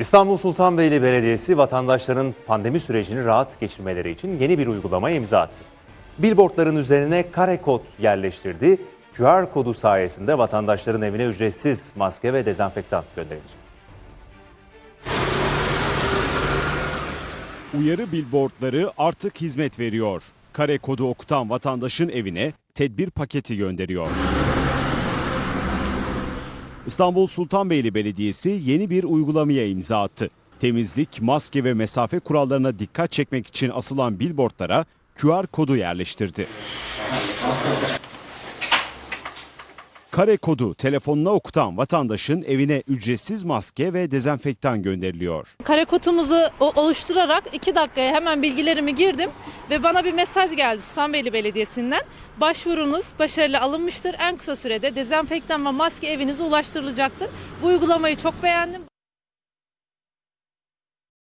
İstanbul Sultanbeyli Belediyesi vatandaşların pandemi sürecini rahat geçirmeleri için yeni bir uygulamaya imza attı. Billboardların üzerine kare kod yerleştirdi. QR kodu sayesinde vatandaşların evine ücretsiz maske ve dezenfektan gönderilecek. Uyarı billboardları artık hizmet veriyor. Kare kodu okutan vatandaşın evine tedbir paketi gönderiyor. İstanbul Sultanbeyli Belediyesi yeni bir uygulamaya imza attı. Temizlik, maske ve mesafe kurallarına dikkat çekmek için asılan billboardlara QR kodu yerleştirdi. Kare kodu telefonuna okutan vatandaşın evine ücretsiz maske ve dezenfektan gönderiliyor. Kare kodumuzu oluşturarak 2 dakikaya hemen bilgilerimi girdim ve bana bir mesaj geldi Sultanbeyli Belediyesi'nden. Başvurunuz başarılı alınmıştır. En kısa sürede dezenfektan ve maske evinize ulaştırılacaktır. Bu uygulamayı çok beğendim.